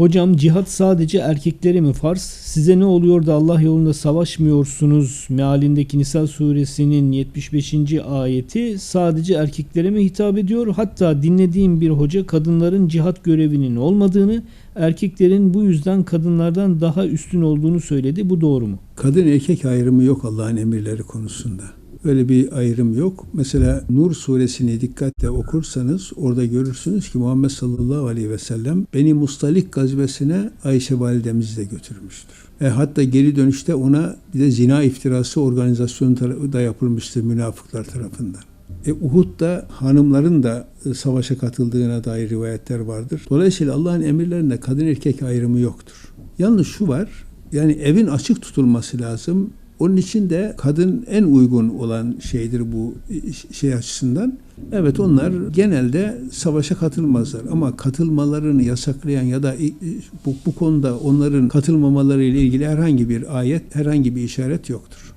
Hocam cihat sadece erkeklere mi farz? Size ne oluyor da Allah yolunda savaşmıyorsunuz? Mealindeki Nisa suresinin 75. ayeti sadece erkeklere mi hitap ediyor? Hatta dinlediğim bir hoca kadınların cihat görevinin olmadığını, erkeklerin bu yüzden kadınlardan daha üstün olduğunu söyledi. Bu doğru mu? Kadın erkek ayrımı yok Allah'ın emirleri konusunda. Öyle bir ayrım yok. Mesela Nur suresini dikkatle okursanız orada görürsünüz ki Muhammed sallallahu aleyhi ve sellem Beni Mustalik gazvesine Ayşe validemizi de götürmüştür. E, hatta geri dönüşte ona bir de zina iftirası organizasyonu da yapılmıştır münafıklar tarafından. E, Uhud'da hanımların da e, savaşa katıldığına dair rivayetler vardır. Dolayısıyla Allah'ın emirlerinde kadın erkek ayrımı yoktur. Yalnız şu var, yani evin açık tutulması lazım. Onun için de kadın en uygun olan şeydir bu şey açısından. Evet onlar genelde savaşa katılmazlar ama katılmalarını yasaklayan ya da bu, bu konuda onların katılmamaları ile ilgili herhangi bir ayet, herhangi bir işaret yoktur.